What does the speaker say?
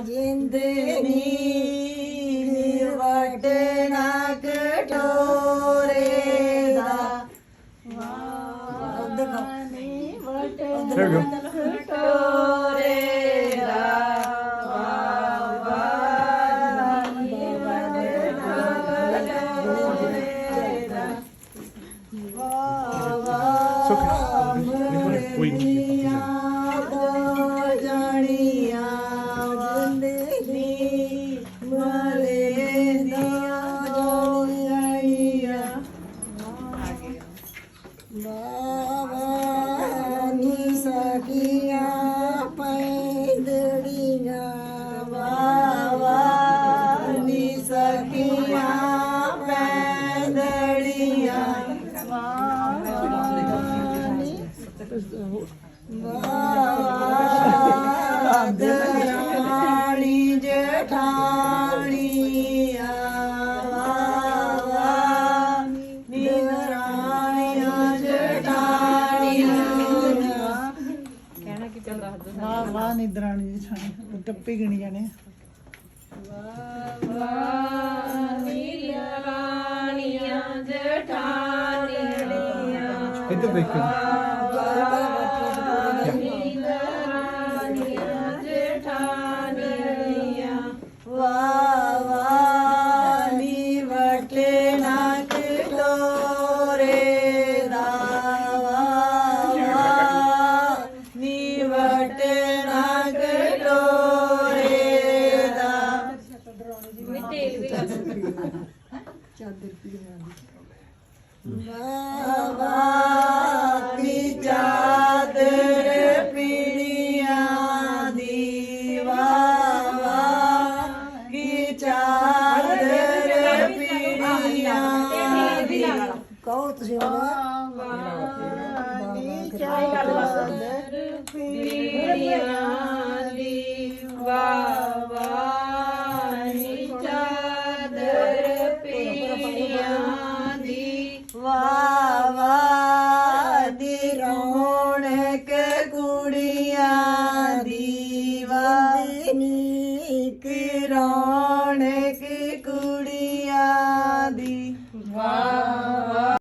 ਜਿੰਦਨੀ ਵਟਣਾ ਕਟੋਰੇ ਦਾ। ਵਾਨੀ There you go. ਕਟੋਰੇ ਦਾ। ਵਾਨੀ ਵਟਣਾ ਕਟੋਰੇ ਦਾ It's okay. We can ਵਾਹ ਵਾਹ ਨਿਦਰਾਣੀ ਜੀ ਛਾਣੀ ਟੱਪੀ ਗਿਣੀ ਜਾਣੇ। ਇੱਧਰ ਦੇਖੋ। ਵਾ ਚਾਦਰ ਪੀ ਨਾ ਵਾਹ ਵਾਹ ਕੀ ਚਾਦਰ ਪੀੜੀਆਂ ਦੀ ਵਾਹ ਵਾਹ ਕੀ ਚਾਦਰ ਪੀੜੀਆਂ ਦੀ। ਕਹੋ ਤੁਸੀਂ ਵਾਹ ਵਾਹ ਕੀ ਚਾਦਰ ਪੀੜੀਆਂ